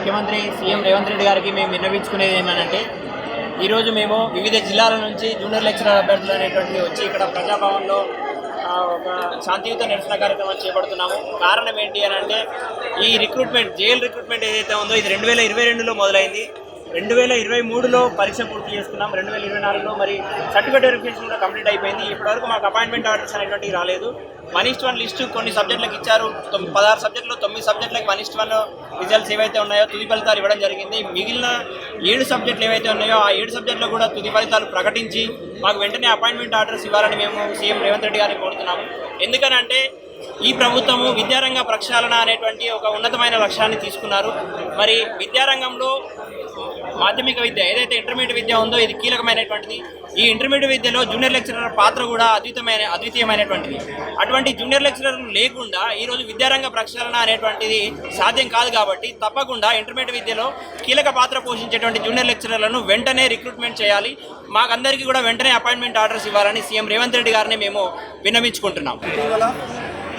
ముఖ్యమంత్రి సీఎం రేవంత్ రెడ్డి గారికి మేము విన్నవించుకునేది ఏమనంటే ఈరోజు మేము వివిధ జిల్లాల నుంచి జూనియర్ లెక్చరర్ అభ్యర్థులు అనేటువంటివి వచ్చి ఇక్కడ ప్రజాభవన్లో ఒక శాంతియుత నిరసన కార్యక్రమం చేపడుతున్నాము. కారణం ఏంటి అని అంటే ఈ రిక్రూట్మెంట్ జైల్ రిక్రూట్మెంట్ ఏదైతే ఉందో ఇది రెండు వేల ఇరవై రెండులో మొదలైంది. రెండు వేల ఇరవై మూడులో పరీక్ష పూర్తి చేసుకున్నాం రెండు వేల ఇరవై నాలుగులో మరి సర్టిఫికేట్ వెరిఫికేషన్ కూడా కంప్లీట్ అయిపోయింది. ఇప్పటివరకు మాకు అపాయింట్మెంట్ ఆర్డర్స్ అనేటువంటివి రాలేదు. వన్ ఇస్ట్ వన్ లిస్టు కొన్ని సబ్జెక్టులకు ఇచ్చారు. పదహారు సబ్జెక్టులో తొమ్మిది సబ్జెక్టులకు one is to one results ఏవైతే ఉన్నాయో తుది ఫలితాలు ఇవ్వడం జరిగింది. మిగిలిన ఏడు సబ్జెక్టులు ఏవైతే ఉన్నాయో ఆ ఏడు సబ్జెక్టులో కూడా తుది ఫలితాలు ప్రకటించి మాకు వెంటనే అపాయింట్మెంట్ ఆర్డర్స్ ఇవ్వాలని మేము సీఎం రేవంత్ రెడ్డి గారిని కోరుతున్నాము. ఎందుకనంటే ఈ ప్రభుత్వము విద్యారంగ ప్రక్షాళన అనేటువంటి ఒక ఉన్నతమైన లక్ష్యాన్ని తీసుకున్నారు. మరి విద్యారంగంలో మాధ్యమిక విద్య ఏదైతే ఇంటర్మీడియట్ విద్య ఉందో ఇది కీలకమైనటువంటిది. ఈ ఇంటర్మీడియట్ విద్యలో జూనియర్ లెక్చరర్ పాత్ర కూడా అద్వితమైన అద్వితీయమైనటువంటిది. అటువంటి జూనియర్ లెక్చరర్లు లేకుండా ఈరోజు విద్యారంగ ప్రక్షాళన అనేటువంటిది సాధ్యం కాదు కాబట్టి తప్పకుండా ఇంటర్మీడియట్ విద్యలో కీలక పాత్ర పోషించేటువంటి జూనియర్ లెక్చరర్లను వెంటనే రిక్రూట్మెంట్ చేయాలి. మాకందరికీ కూడా వెంటనే అపాయింట్మెంట్ ఆర్డర్స్ ఇవ్వాలని సీఎం రేవంత్ రెడ్డి గారిని మేము విన్నవించుకుంటున్నాం.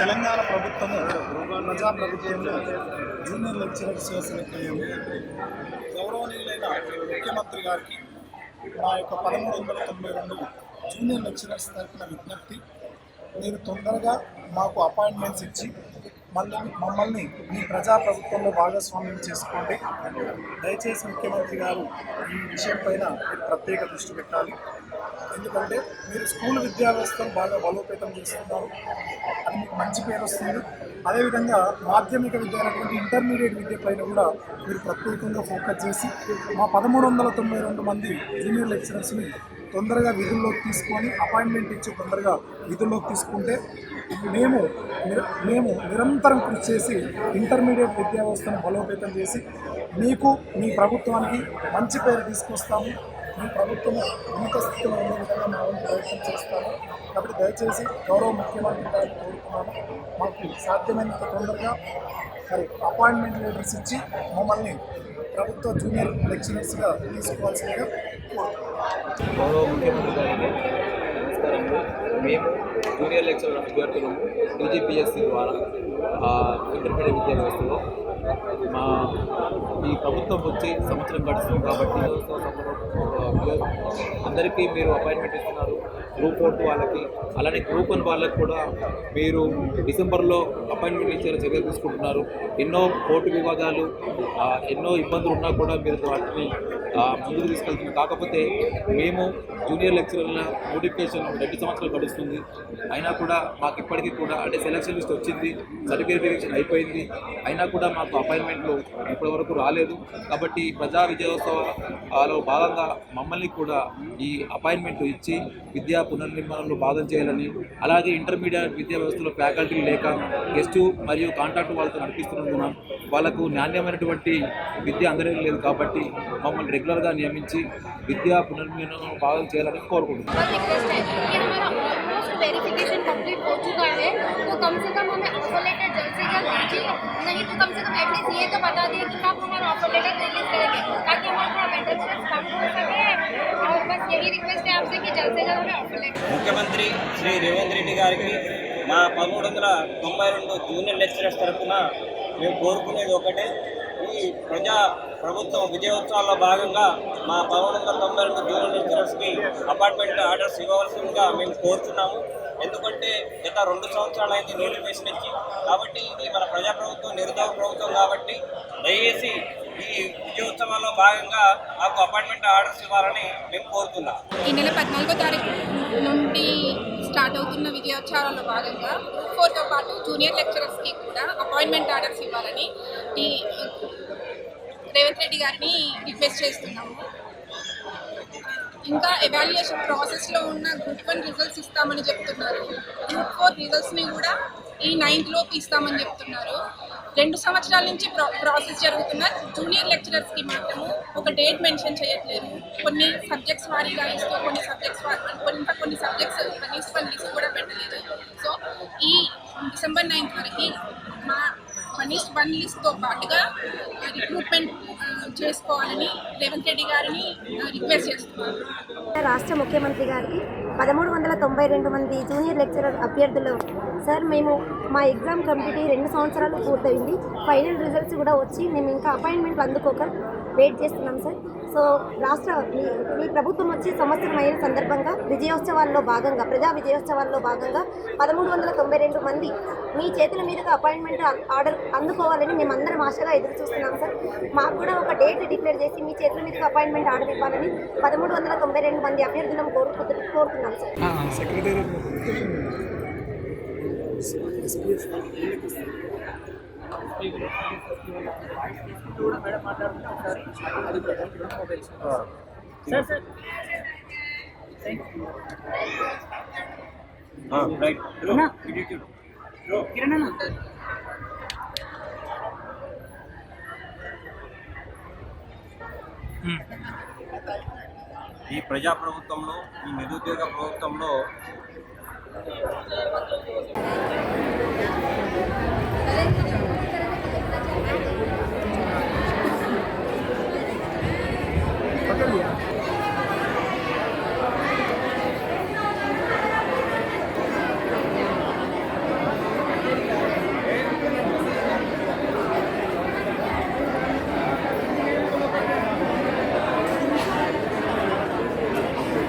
తెలంగాణ ప్రభుత్వము ప్రజా ప్రభుత్వంలో జూనియర్ లెక్చరర్స్ సెలెక్ట్ గౌరవనీయులైన ముఖ్యమంత్రి గారికి నా యొక్క పదమూడు వందల తొంభై రెండు జూనియర్ లెక్చరర్స్ తరఫున విజ్ఞప్తి. మీరు తొందరగా మాకు అపాయింట్మెంట్స్ ఇచ్చి మమ్మల్ని మీ ప్రజా ప్రభుత్వంలో భాగస్వామ్యం చేసుకోండి. దయచేసి ముఖ్యమంత్రి గారు ఈ విషయం పైన మీరు ప్రత్యేక దృష్టి పెట్టాలి. ఎందుకంటే మీరు స్కూల్ విద్యా వ్యవస్థను బాగా బలోపేతం చేస్తున్నారు. అది మీకు మంచి పేరు వస్తుంది. అదేవిధంగా మాధ్యమిక విద్య అయినటువంటి ఇంటర్మీడియట్ విద్య పైన కూడా మీరు ప్రత్యేకంగా ఫోకస్ చేసి మా పదమూడు వందల తొంభై రెండు మంది జూనియర్ లెక్చరర్స్ని తొందరగా విధుల్లోకి తీసుకొని అపాయింట్మెంట్ ఇచ్చి తొందరగా విధుల్లోకి తీసుకుంటే మేము మేము నిరంతరం కృషి చేసి ఇంటర్మీడియట్ విద్యా వ్యవస్థను బలోపేతం చేసి మీకు మీ ప్రభుత్వానికి మంచి పేరు తీసుకొస్తాము. మీ ప్రభుత్వం ఉన్నత స్థితిలో ఉండే విధంగా మా వంతు ప్రయత్నం చేస్తాము. కాబట్టి దయచేసి గౌరవ ముఖ్యమంత్రి గారిని కోరుతున్నాము. మాకు సాధ్యమైనంత తొందరగా మరి అపాయింట్మెంట్ లెటర్స్ ఇచ్చి మమ్మల్ని ప్రభుత్వ జూనియర్ లెక్చరర్స్గా తీసుకోవాల్సిందిగా కోరుతున్నాము. గౌరవ ముఖ్యమంత్రి గారికి నమస్కారం మేము జూనియర్ లెక్చరర్ అభ్యర్థులము యూజీపీఎస్సీ ద్వారా ఇంటర్మీడియట్ విద్యా వ్యవస్థలో. మా ఈ ప్రభుత్వం వచ్చి సంవత్సరం గడుస్తుంది కాబట్టి అందరికీ మీరు అపాయింట్మెంట్ ఇస్తున్నారు. గ్రూప్ ఫోర్ వాళ్ళకి అలానే గ్రూప్ వన్ వాళ్ళకి కూడా మీరు డిసెంబర్లో అపాయింట్మెంట్ ఇచ్చే చర్యలు తీసుకుంటున్నారు. ఎన్నో కోర్టు వివాదాలు ఎన్నో ఇబ్బందులు ఉన్నా కూడా మీరు వాటిని ముందుకు తీసుకెళ్తుంది కాకపోతే మేము జూనియర్ లెక్చరర్ల నోటిఫికేషన్ రెండు సంవత్సరాలు గడుస్తుంది. అయినా కూడా మాకు ఇప్పటికీ కూడా అంటే సెలక్షన్ లిస్ట్ వచ్చింది సర్టిఫికేట్ వెరిఫికేషన్ అయిపోయింది. అయినా కూడా మాకు అపాయింట్మెంట్లు ఇప్పటి వరకు రాలేదు. కాబట్టి ప్రజా విజయోత్సవాలో భాగంగా మమ్మల్ని కూడా ఈ అపాయింట్మెంట్లు ఇచ్చి విద్యా పునర్నిర్మాణంలో భాగం చేయాలని అలాగే ఇంటర్మీడియట్ విద్యా వ్యవస్థలో ఫ్యాకల్టీ లేక గెస్ట్ మరియు కాంట్రాక్ట్ వాళ్ళతో నడిపిస్తున్నందున వాళ్ళకు నాణ్యమైనటువంటి విద్య అందడం లేదు కాబట్టి మమ్మల్ని రెగ్యులర్గా నియమించి విద్యా పునర్నిర్మాణంలో భాగం చేయాలని కోరుకుంటున్నాను वेरिफिकेशन कंप्लीट हो चुका है तो कम से कम हमें ऑफर लेटर जल्द से जल्द दीजिए नहीं तो कम से कम एटलीस्ट ये तो बता दिए कि कब हमारा ऑफर लेटर रिलीज करेंगे ताकि हमारा थोड़ा मेंटल स्ट्रेस कम हो सके और बस यही रिक्वेस्ट है आपसे कि जल्द से जल्द हमें ऑफर लेटर ముఖ్యమంత్రి శ్రీ రేవంత్ రెడ్డి గారికి మా పదమూడు వందల తొంభై రెండు జూనియర్ లెక్చరర్స్ తరఫున మేము కోరుకునేది ఒకటే ఈ ప్రజా ప్రభుత్వం విజయోత్సవాల్లో భాగంగా మా పదమూడు వందల తొంభై రెండు జూనియర్ లెక్చరర్స్కి అపార్ట్మెంట్ ఆర్డర్స్ ఇవ్వవలసిందిగా మేము కోరుతున్నాము ఎందుకంటే గత రెండు సంవత్సరాలు అయింది నోటిఫికేషన్ ఇచ్చి కాబట్టి ఇది మన ప్రజా ప్రభుత్వం నిరుద్యోగ ప్రభుత్వం కాబట్టి దయచేసి ఈ విజయోత్సవాల్లో భాగంగా మాకు అపార్ట్మెంట్ ఆర్డర్స్ ఇవ్వాలని మేము కోరుతున్నాం. ఈ నెల పద్నాలుగో తారీఖు నుండి స్టార్ట్ అవుతున్న విజయోత్సవాల్లో భాగంగా గ్రూప్ ఫోర్తో పాటు జూనియర్ లెక్చరర్స్కి కూడా అపాయింట్మెంట్ ఆర్డర్స్ ఇవ్వాలని ఈ రేవంత్ రెడ్డి గారిని రిక్వెస్ట్ చేస్తున్నాము. ఇంకా ఎవాల్యుయేషన్ ప్రాసెస్లో ఉన్న గ్రూప్ వన్ రిజల్ట్స్ ఇస్తామని చెప్తున్నారు. గ్రూప్ ఫోర్ రిజల్ట్స్ని కూడా ఈ నైన్త్ లోపు ఇస్తామని చెప్తున్నారు. రెండు సంవత్సరాల నుంచి ప్రా ప్రాసెస్ జరుగుతున్న జూనియర్ లెక్చరర్స్కి మాత్రము ఒక డేట్ మెన్షన్ చేయట్లేదు. కొన్ని సబ్జెక్ట్స్ వారీగా ఇస్తూ కొన్ని సబ్జెక్ట్స్ వారి కొన్ని సబ్జెక్ట్స్ కనీసం వన్ లిస్ట్ కూడా పెట్టలేదు. సో ఈ డిసెంబర్ నైన్త్ వరకు మా కనీసం వన్ లిస్ట్తో పాటుగా రిక్రూట్మెంట్ చేసుకోవాలని రేవంత్ రెడ్డి గారిని రిక్వెస్ట్ చేస్తున్నాను. రాష్ట్ర ముఖ్యమంత్రి గారికి పదమూడు వందల తొంభై రెండు మంది జూనియర్ లెక్చరర్ అభ్యర్థులు. సార్ మేము మా ఎగ్జామ్ కంప్లీట్ అయ్యి రెండు సంవత్సరాలు పూర్తయింది. ఫైనల్ రిజల్ట్స్ కూడా వచ్చి మేము ఇంకా అపాయింట్మెంట్లు అందుకోక వెయిట్ చేస్తున్నాం సార్. సో రాష్ట్ర మీ మీ ప్రభుత్వం వచ్చి సంవత్సరం అయిన సందర్భంగా విజయోత్సవాల్లో భాగంగా ప్రజా విజయోత్సవాల్లో భాగంగా పదమూడు వందల తొంభై రెండు మంది మీ చేతుల మీదుగా అపాయింట్మెంట్ ఆర్డర్ అందుకోవాలని మేమందరం ఆశగా ఎదురు చూస్తున్నాం సార్ మాకు కూడా ఒక డేట్ డిక్లేర్ చేసి మీ చేతుల మీదుగా అపాయింట్మెంట్ ఆర్డర్ ఇవ్వాలని పదమూడు వందల తొంభై రెండు మంది అభ్యర్థులను కోరుకు కోరుతున్నాం సార్ రైట్ ఈ ప్రజా ప్రభుత్వంలో ఈ నిరుద్యోగ ప్రభుత్వంలో అదే